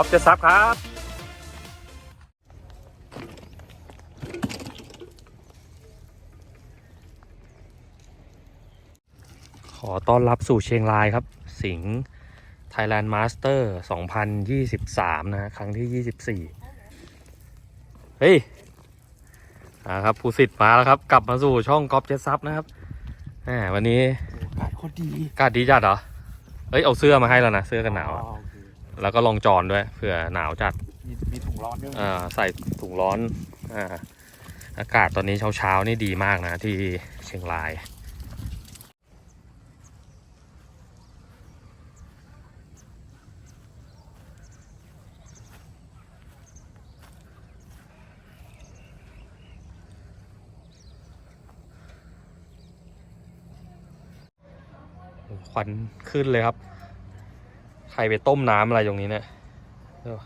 อฟจะซับครับ ขอต้อนรับสู่เชียงรายครับ สิงห์ Thailand Master 2023 นะฮะครั้งที่ 24 เฮ้ยอ่าครับผู้สิทธิ์มาแล้วครับ กลับมาสู่ช่องกอล์ฟเจ็ตซับนะครับแหมวันนี้ อากาศโคตรดี อากาศดีจัดเหรอ เอ้ย เอาเสื้อมาให้แล้วนะ เสื้อกันหนาวอะอ๋อโอเค แล้วก็ลองจอนด้วยเผื่อหนาวจัดมีมีถุงร้อนด้วยอ่าใส่ถุงร้อนอ่าอากาศตอนนี้เช้าๆนี่ดีมากนะที่เชียงรายควันขึ้นเลยครับ ใครไปต้มน้ำอะไรตรงนี้เนี่ยเดี๋ยว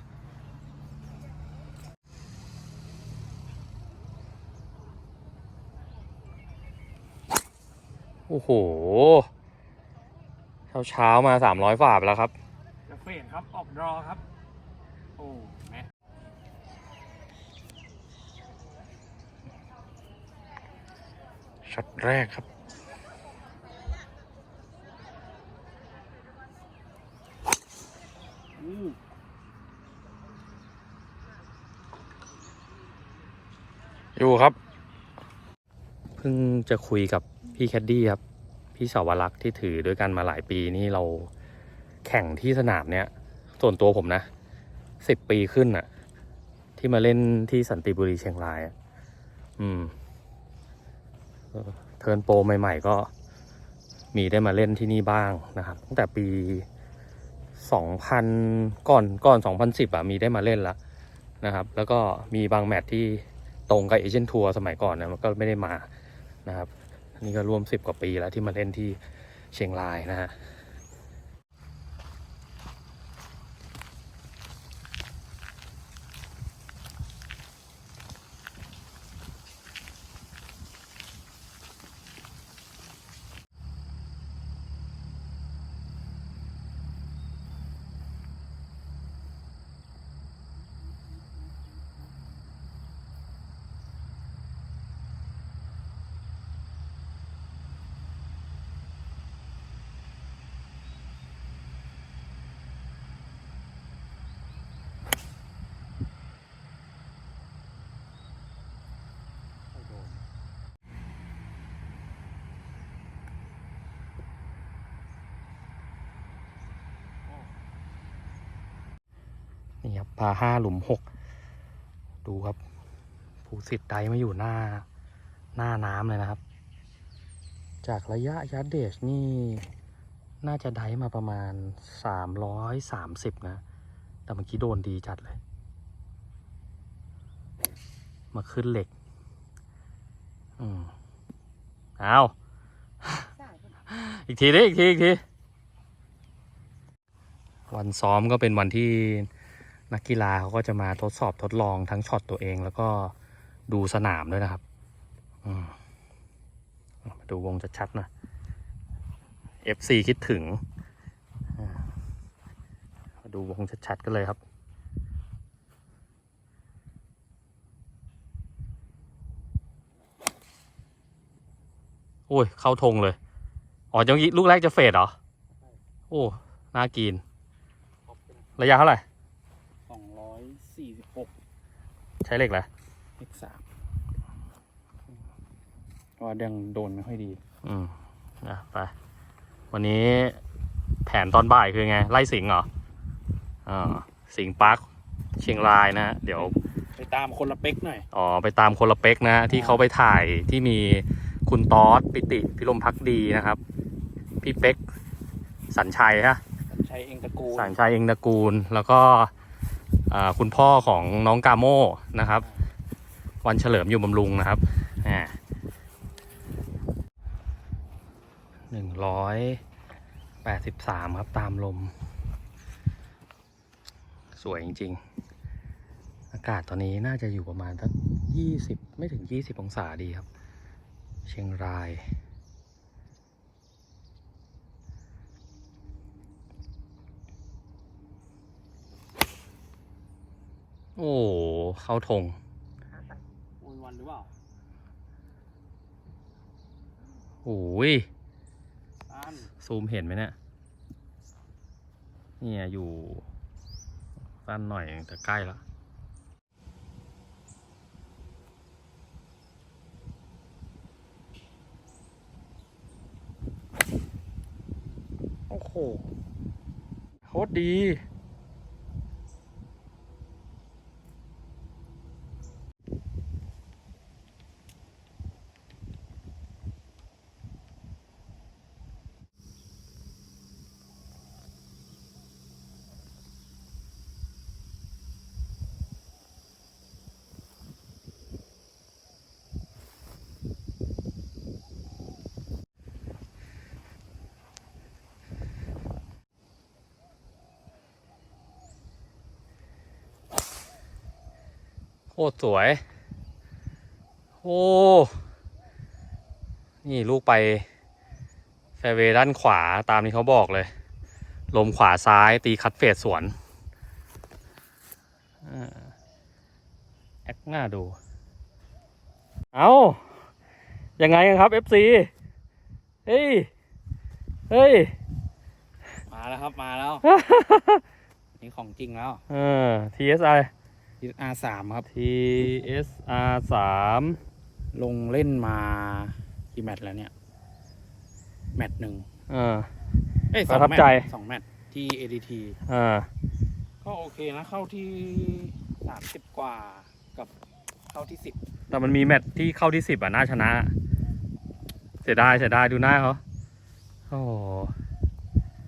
โอ้โห เช้าเช้าๆมาสามร้อยฝ่าไปแล้วครับจะเฟนครับ ออกดรอครับ โอ้แม่ช็อตแรกครับ อู้ อยู่ครับ เพิ่ง จะคุยกับพี่แคดดี้ครับ พี่สาวรักษ์ที่ถือด้วยกันมาหลายปีนี่เราแข่งที่สนามเนี้ยส่วนตัวผมนะสิบปีขึ้นอะที่มาเล่นที่สันติบุรีเชียงรายอืมเทิร์นโปรใหม่ ๆ ก็มีได้มาเล่นที่นี่บ้างนะครับ ตั้งแต่ปีสองพันก่อนก่อนสองพันสิบอะมีได้มาเล่นละนะครับ แล้วก็มีบางแมตช์ที่ตรงกับเอเจนต์ทัวร์สมัยก่อนนะมันก็ไม่ได้มา นะครับนี่ก็รวมสิบกว่าปีแล้วที่มาเล่นที่เชียงรายนะฮะ นี่ครับพาห้าหลุมหกดูครับผู้สิทธิ์ไดมาอยู่หน้าหน้าน้ำเลยนะครับ จากระยะยัดเดชนี่น่าจะไดมาประมาณสามร้อยสามสิบนะ แต่เมื่อกี้โดนดีจัดเลย มาขึ้นเหล็ก อืมเอาอีกทีดิอีกที อีกที วันซ้อมก็เป็นวันที่ นักกีฬาเขาก็จะมาทดสอบทดลองทั้งช็อตตัวเอง แล้วก็ดูสนามด้วยนะครับมาดูวงจะชัดนะ FC คิดถึงมาดูวงชัดๆกันเลยครับโอ้ย เข้าธงเลย อ๋อจังลูกแรกจะเฟดเหรอ โอ้ น่ากิน ระยะเท่าไหร่ สองร้อยสี่สิบหก ใช้เหล็กแหละเลขสามว่าดังโดนไม่ค่อยดี อืมนะไป วันนี้แผนตอนบ่ายคือไง ไล่สิงห์เหรออ่าสิงห์ปาร์คเชียงรายนะฮะเดี๋ยว ไปตามคนละเป๊กหน่อย อ๋อไปตามคนละเป็กนะฮะที่เขาไปถ่ายที่มีคุณตอสปิติพิรมพักดีนะครับ พี่เป็กสัญชัยฮะใช้เองตระกูล สัญชัยเองตระกูล แล้วก็อ่า คุณพ่อของน้องกาโมนะครับ วันเฉลิมอยู่บำรุงนะครับหนึ่งร้อยแปดสิบสามครับตามลม สวยจริง ๆ อากาศตอนนี้น่าจะอยู่ประมาณสักยี่สิบไม่ถึงยี่สิบองศาดีครับ เชียงราย โอ้เข้าธงวันวันหรือเปล่าโอ้ยอันซูมเห็นไหมเนี่ยเนี่ยอยู่สั้นหน่อยแต่ใกล้แล้วโอ้โหโคตรดี โคตรสวย โอ้ นี่ลูกไปแฟร์เวย์ด้านขวาตามที่เขาบอกเลย ลมขวาซ้ายตีคัดเฟดสวนอ่าแอคหน้าดู เอายังไงกันครับ FC เฮ้ย เฮ้ย มาแล้วครับ มาแล้ว นี่ของจริงแล้ว เออ TSI R สามครับ TSR สามลงเล่นมากี่แมตช์แล้วเนี่ย แมตช์หนึ่งเออเอ้ยปสอระงทับแมตใจ ช์สองแมตช์ที่ ADT อ่าก็โอเคนะ เข้าที่สามสิบกว่ากับเข้าที่สิบแต่มันมีแมตช์ที่เข้าที่สิบอะน่าชนะ เสียดายเสียดายดูหน้าเขาโอ้โห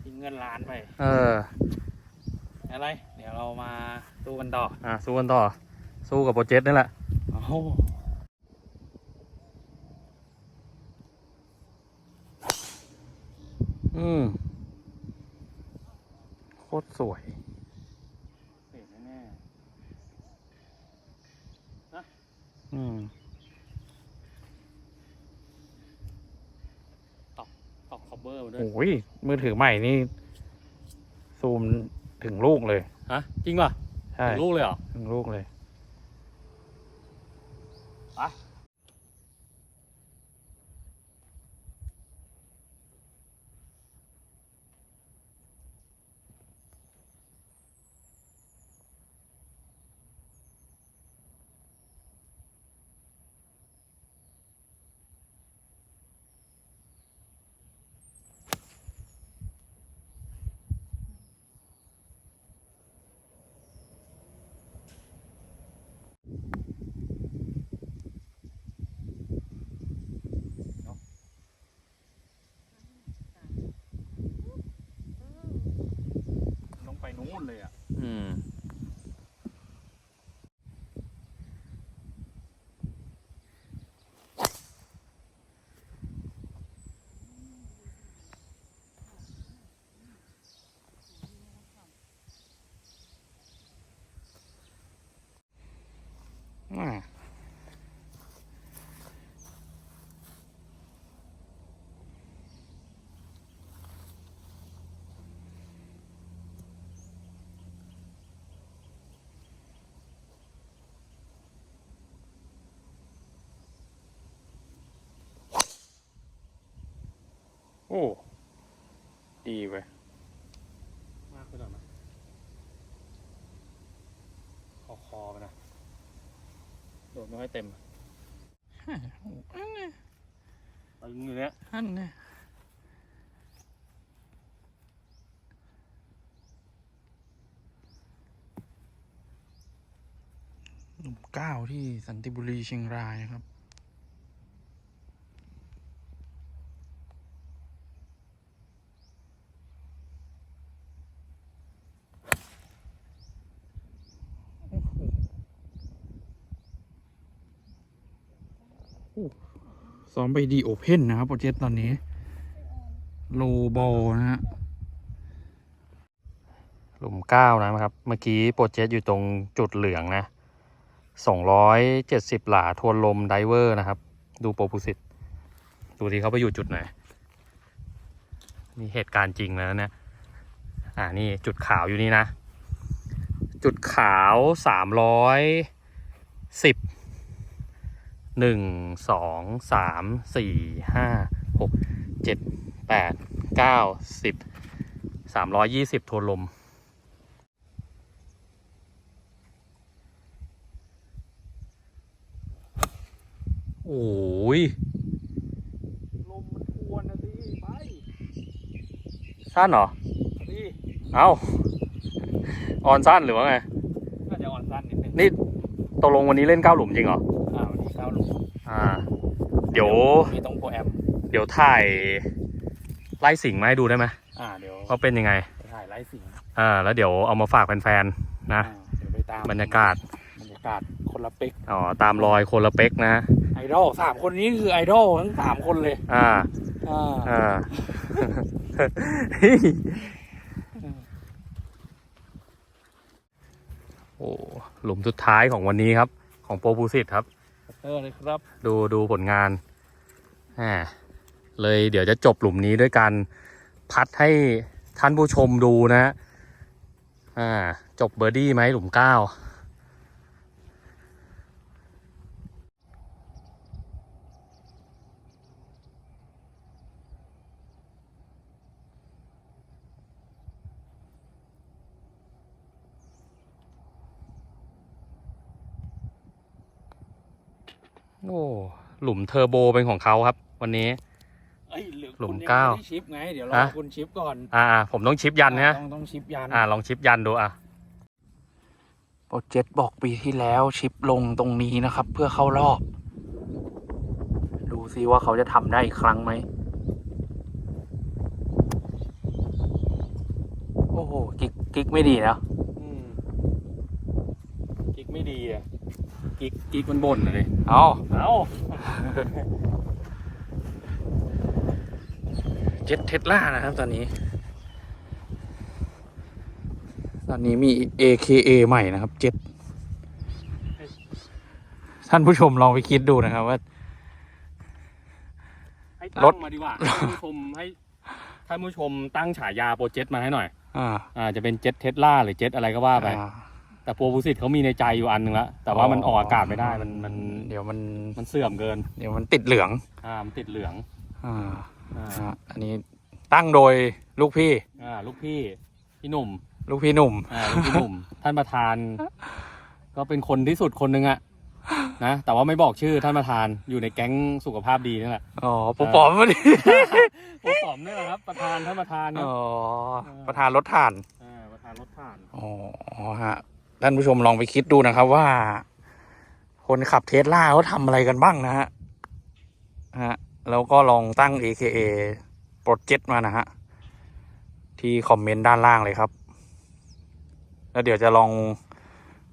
ทิ้งเงินล้านไป เออ อะไร เดี๋ยวเรามาดู กันต่อ อะสู้กันต่อ สู้กับโปรเจกต์นี่แหละโอ้โหอืมโคตรสวยเสียแน่อืมๆตอกคอเบอร์มาด้วยโอ้ยมือถือใหม่นี่ ซูมถึงลูกเลย ฮะ จริงป่ะใช่ ถึงลูกเลยเหรอ ถึงลูกเลย นู้นเลยอะ อืม อ้ดีเว้ยมากไปหน่อยมั้ยคอคอไปนะโดดไม่ค่อยเต็มตึงอยู่เนี้ยอันเนี่ยหนุ่มก้าวที่สันติบุรีเชียงรายครับ ซ้อมไปดีโอเพนนะครับโปรเจกต์ตอนนี้ โลบอลนะฮะหลุมเก้านะครับ เมื่อกี้โปรเจกต์อยู่ตรงจุดเหลืองนะสองร้อยเจ็ดสิบหลาทวนลมไดเวอร์นะครับ ดูโปรพุสิตดูที่เขาไปอยู่จุดไหนนี่เหตุการณ์จริงแล้วเนี่ย อ่า นี่จุดขาวอยู่นี่นะ จุดขาวสามร้อยสิบ หนึ่งสองสามสี่ห้าหกเจ็ดแปดเก้าสิบสามร้อยยี่สิบทวนลม โอ้ย ลมมันทวนนะสิไปสั้นเหรอสิเอ้า ออนสั้นหรือว่าไง น่าจะอ่อนสั้นนิดนึงนี่ตกลงวันนี้เล่นเก้าหลุมจริงเหรอ อ่า เดี๋ยว มีตรงโปรแอมเดี๋ยวถ่ายไล่สิ่งมาให้ดูได้ไหมอ่าเดี๋ยวว่าเป็นยังไง ไปถ่ายไลฟ์สิงห์อ่า แล้วเดี๋ยวเอามาฝากแฟนๆนะ อ่าเดี๋ยวไปตามบรรยากาศ บรรยากาศคนละเป็กอ๋อ ตามรอยคนละเป็กนะ ไอดอลสามคนนี้คือไอดอลทั้งสามคนเลยอ่า อ่าอ่า โอ้หลุมสุดท้ายของวันนี้ครับ ของโปรบูสิตครับ เออเลยครับ ดูดูผลงานอ่าเลยเดี๋ยวจะจบหลุมนี้ด้วยการพัดให้ท่านผู้ชมดูนะฮะอ่าจบเบอร์ดี้ไหมหลุมเก้า โอ้หลุมเทอร์โบเป็นของเขาครับ วันนี้ เอ้ยรือหลุมคุณยังเก้าไได้ชิปไงเดี๋ยวรอฮะ คุณชิปก่อนอ่าอ่าผมต้องชิปยันนะ ต้องต้องชิปยันอ่าลองชิปยันดูอะ โปรเจกต์บอกปีที่แล้วชิปลงตรงนี้นะครับ เพื่อเข้ารอบ ดูซิว่าเขาจะทำได้อีกครั้งไหม โอ้โห กิ๊กกิ๊กไม่ดีนะอืมกิ๊กไม่ ดีอะกิ๊กกิ๊กมันบ่นเลยเอาเอาเจ็ตเทสลานะครับตอนนี้ ตอนนี้มี AKA ใหม่นะครับเจ็ตท่านผู้ชมลองไปคิดดูนะครับว่า ให้รตั้ถงมาดีกว่าให้ท่านผู้ชมให้ท่านผู้ชมตั้งฉายาโปรเจกต์มาให้หน่อย อ่า อ่า จะเป็นเจ็ตเทสลาหรือเจ็ตอะไรก็ว่าไปอ่า แต่โปรบูสิตเขามีในใจอยู่อันหนึ่งแล้วแต่ว่ามันออกอากาศไม่ได้มันมันเดี๋ยวมันมันเสื่อมเกิน เดี๋ยวมันติดเหลืองอ่ามันติดเหลืองอ่าอ่าฮะอันนี้ตั้งโดยลูกพี่อ่าลูกพี่พี่หนุ่ม ลูกพี่หนุ่มอ่าลูกพี่หนุ่ม ท่านประธาน ก็เป็นคนที่สุดคนหนึ่งอะนะแต่ว่าไม่บอกชื่อท่านประธานอยู่ในแก๊งสุขภาพดีนี่แหละอ๋อผมปอมมาดิผมผอมนี่แหละครับ ประธานท่านประธานครับอ๋อประธานรถถ่านอ่าประธานรถผ่านอ๋อฮะ ท่านผู้ชมลองไปคิดดูนะครับว่า คนขับเทสลาเขาทำอะไรกันบ้างนะฮะฮะแล้วก็ลองตั้ง AKA โปรเจกต์มานะฮะ ที่คอมเมนต์ด้านล่างเลยครับ แล้วเดี๋ยวจะลอง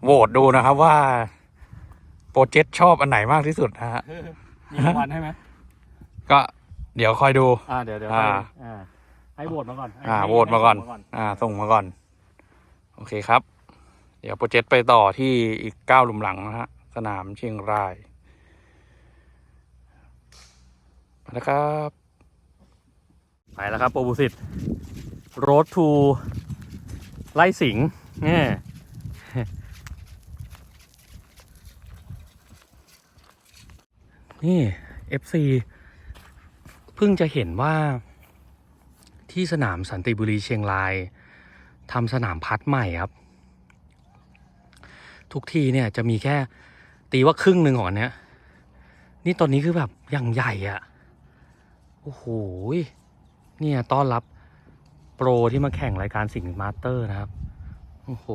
โหวตดูนะครับว่า โปรเจกต์ชอบอันไหนมากที่สุดนะฮะ มีรางวัลให้ไหมก็เดี๋ยวคอยดู อ่าเดี๋ยวเดี๋ยวอ่า อ่าให้โหวตมาก่อนให้อ่าให้โหวตมาก่อนให้ส่งอ่า ส่งมาก่อน โอเคครับ เดี๋ยวโปรเจกต์ไปต่อที่อีกเก้าหลุมหลังนะฮะ สนามเชียงรายไปนะครับ ไปแล้วครับโปรบูสิตโรดทูไล่สิงเนี่ยนี่ FC เพิ่งจะเห็นว่าที่สนามสันติบุรีเชียงรายทำสนามพัดใหม่ครับ ทุกที่เนี่ยจะมีแค่ตีว่าครึ่งหนึ่งของอันเนี้ย นี่ตอนนี้คือแบบอย่างใหญ่อะโอ้โห เนี่ยต้อนรับโปรที่มาแข่งรายการสิงห์มาสเตอร์นะครับ โอ้โห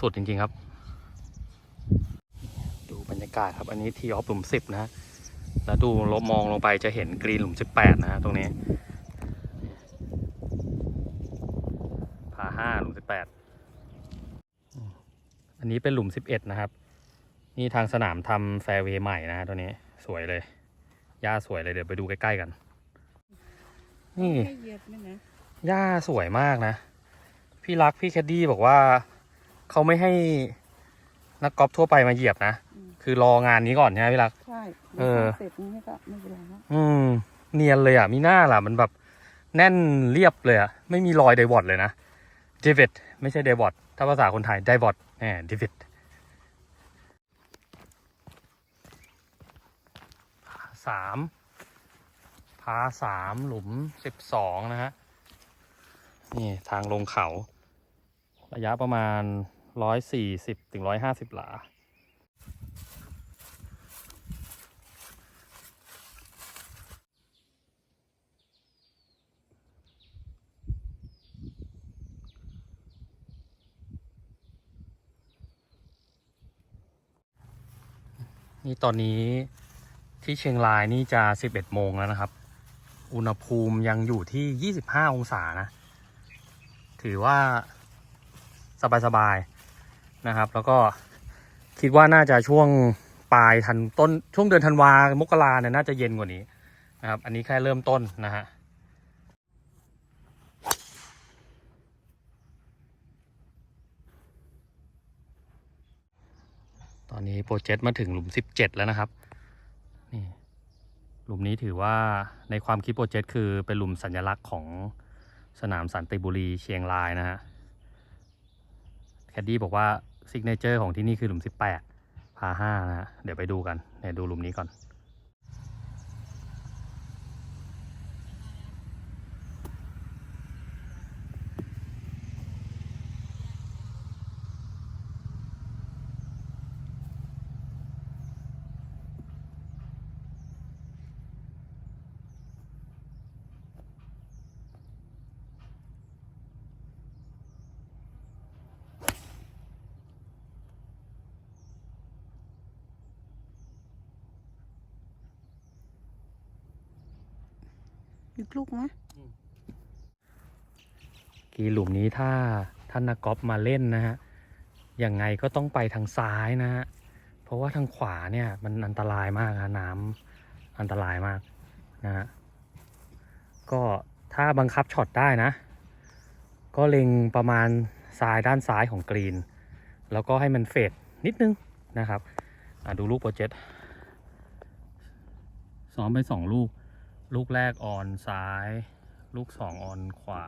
สุด ๆ จริง ๆ ครับ ดูบรรยากาศครับ อันนี้ทีออฟหลุมสิบนะฮะแล้วดูลบมองลงไปจะเห็นกรีนหลุมสิบแปดนะฮะตรงนี้ผาห้าหลุมสิบแปดอั นนี้เป็นหลุมสิบเอ็ดนะครับ นี่ทางสนามทำแฟร์เวย์ใหม่นะฮะตัวนี้สวยเลยหญ้าสวยเลยเดี๋ยวไปดูใกล้ๆกัน นี่ให้เหยียบนี่นะหญ้าสวยมากนะ พี่รักพี่แคดดี้บอกว่าเขาไม่ให้นักกอล์ฟทั่วไปมาเหยียบนะ คือรองานนี้ก่อนใช่ไหมพี่รัก ใช่เออเสร็จนี่ก็ไม่เป็นไรแล้วอืม เนียนเลยอะ มีหน้าล่ะ มันแบบแน่นเรียบเลยอะ ไม่มีรอยไดวอดเลยนะ เดวิดไม่ใช่ไดวอดถ้าภาษาคนไทยไดวอด แหมเดวิดสามพาสามหลุมสิบสองนะฮะ นี่ทางลงเขา ระยะประมาณร้อยสี่สิบถึงร้อยห้าสิบหลา นี่ตอนนี้ที่เชียงรายนี่จะ 11 โมงแล้วนะครับ อุณหภูมิยังอยู่ที่ 25 องศานะ ถือว่าสบายๆนะครับ แล้วก็คิดว่าน่าจะช่วงปลายทันต้นช่วงเดือนธันวามกราเนี่ยน่าจะเย็นกว่านี้นะครับ อันนี้แค่เริ่มต้นนะฮะ ตอนนี้โปรเจกต์มาถึงหลุม 17 แล้วนะครับ นี่ หลุมนี้ถือว่าในความคิดโปรเจกต์คือเป็นหลุมสัญลักษณ์ของสนามสันติบุรีเชียงรายนะฮะ แคดดี้บอกว่าซิกเนเจอร์ของที่นี่คือหลุม 18 พา5นะฮะ เดี๋ยวไปดูกัน เดี๋ยวดูหลุมนี้ก่อน อีกลูกไหมกีหลุมนี้ถ้าท่านนักกอล์ฟมาเล่นนะฮะยังไงก็ต้องไปทางซ้ายนะฮะเพราะว่าทางขวาเนี่ยมันอันตรายมากนะน้ำอันตรายมากนะฮะก็ถ้าบังคับช็อตได้นะ ก็เล็งประมาณซ้ายด้านซ้ายของกรีน แล้วก็ให้มันเฟดนิดนึงนะครับดูลูกโปรเจกต์ซ้อมไปสองลูก ลูกแรกออนซ้าย ลูกสองออนขวา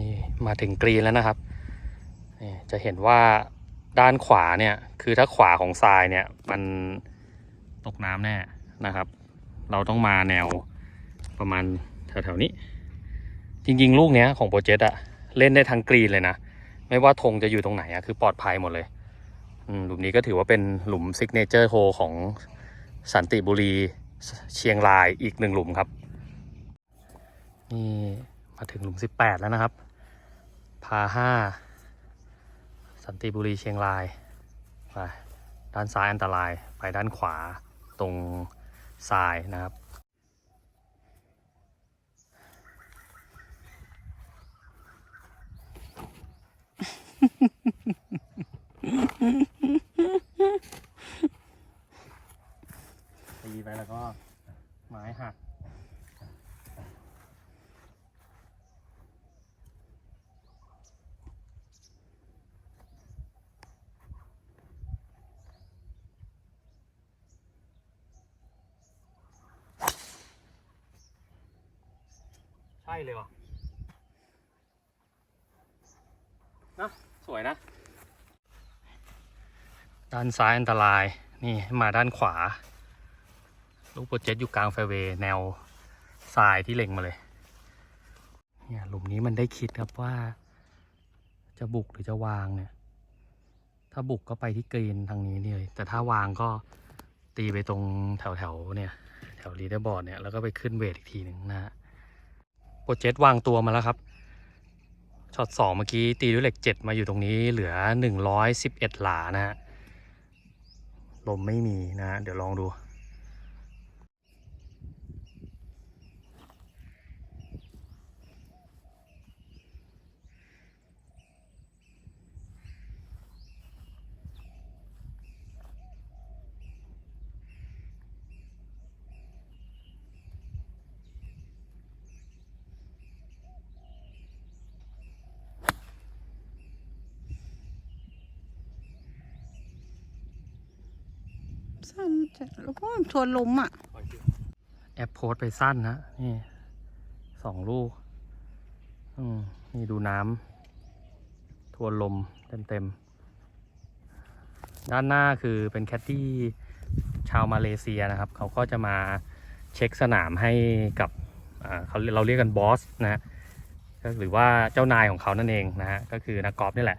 นี่มาถึงกรีนแล้วนะครับนี่จะเห็นว่าด้านขวาเนี่ยคือถ้าขวาของทรายเนี่ยมันตกน้ำแน่นะครับ เราต้องมาแนวประมาณแถวๆนี้ จริงๆ ลูกเนี้ยของโปรเจกต์อะเล่นได้ทั้งกรีนเลยนะ ไม่ว่าธงจะอยู่ตรงไหนอะคือปลอดภัยหมดเลยหลุมนี้ก็ถือว่าเป็นหลุมซิกเนเจอร์โฮของสันติบุรี เชียงรายอีกหนึ่งหลุมครับ นี่มาถึงหลุม18แล้วนะครับ พาห้าสันติบุรีเชียงรายไปด้านซ้ายอันตรายไปด้านขวาตรงทรายนะครับ ไปแล้วก็ไม้หักใช่เลยวะนะสวยนะ ด้านซ้ายอันตราย นี่มาด้านขวา ลูกโปรเจกต์อยู่กลางแฟเวย์แนวทรายที่เล็งมาเลย เนี่ยหลุมนี้มันได้คิดครับว่า จะบุกหรือจะวางเนี่ย ถ้าบุกก็ไปที่กรีนทางนี้นี่เลย แต่ถ้าวางก็ตีไปตรงแถวแถวเนี่ย แถวลีดเดอร์บอร์ดเนี่ยแล้วก็ไปขึ้นเวทอีกทีหนึ่งนะฮะโปรเจกต์วางตัวมาแล้วครับช็อตสองเมื่อกี้ตีด้วยเหล็กเจ็ดมาอยู่ตรงนี้เหลือหนึ่งร้อยสิบเอ็ดหลานะฮะลมไม่มีนะฮะเดี๋ยวลองดู สั้นจัดแล้วก็ชวนลมอะ แอปโพสไปสั้นนะนี่สองลูก อืมนี่ดูน้ำทวนลมเต็มด้านหน้าคือเป็นแคดดี้ชาวมาเลเซียนะครับ เขาก็จะมาเช็คสนามให้กับเขาเราเรียกกันบอสนะฮะก็หรือว่าเจ้านายของเขานั่นเองนะฮะก็คือนักกอล์ฟนี่แหละ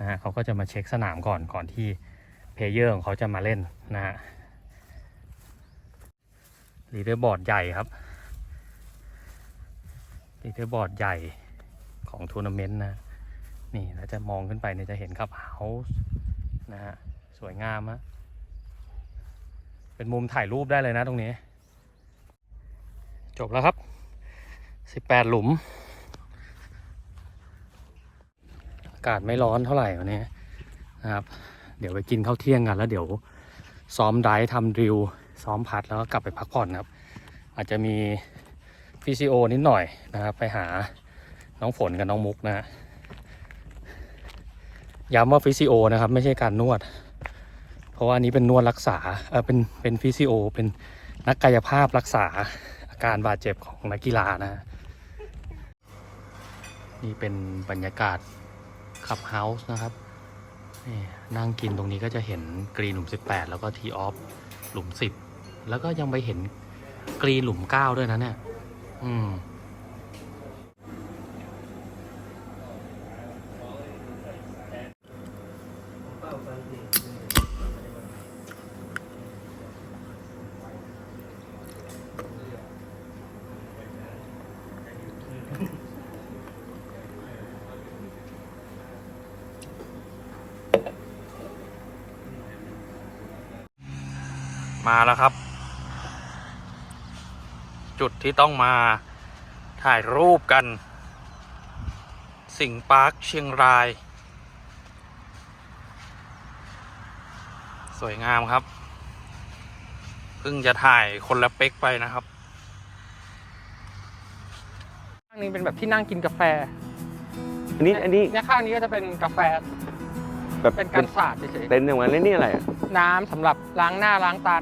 นะฮะเขาก็จะมาเช็คสนามก่อนก่อนที่ ลเยอร์ของเขาจะมาเล่นนะฮะลีเดอร์บอร์ดใหญ่ครับลีเดอร์บอร์ดใหญ่ของทัวร์นาเมนต์นะ นี่แล้วจะมองขึ้นไปเนี่ยจะเห็นครับเฮาส์นะฮะสวยงามอะเป็นมุมถ่ายรูปได้เลยนะตรงนี้ จบแล้วครับ 18 หลุม อากาศไม่ร้อนเท่าไหร่วันนี้นะครับ เดี๋ยวไปกินข้าวเที่ยงกันแล้วเดี๋ยวซ้อมไดฟ์ทำดริลซ้อมพัดแล้วก็กลับไปพักผ่อนครับ อาจจะมีฟิสิโอนิดหน่อยนะครับ ไปหาน้องฝนกับน้องมุกนะฮะย้ำว่าฟิสิโอนะครับไม่ใช่การนวด เพราะว่านี้เป็นนวดรักษาเออเป็นเป็นฟิสิโอ เป็นนักกายภาพรักษาอาการบาดเจ็บของนักกีฬานะ นี่เป็นบรรยากาศขับเฮาส์นะครับ นี่นั่งกินตรงนี้ก็จะเห็นกรีนหลุม 18 แล้วก็ทีออฟหลุม 10 แล้วก็ยังไปเห็นกรีนหลุม 9 ด้วยนะเนี่ย อืม มาแล้วครับ จุด ที่ต้องมาถ่ายรูปกัน สิงห์ปาร์คเชียงราย สวยงามครับ เพิ่งจะถ่ายคนละเป็กไปนะครับข้างนี้เป็นแบบที่นั่งกินกาแฟอันนี้อันนี้เนี่ยข้างนี้ก็จะเป็นกาแฟแบบเป็นเป็กานรสาดเฉยเต็นท์อย่างนั้นแล้วนี่อะไรอะ ๆน้ำสำหรับล้างหน้าล้างตา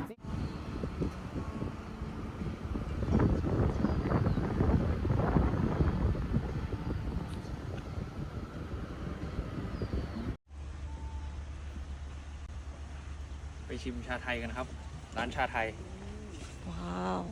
ชาไทยกันครับ ร้านชาไทย ว้าว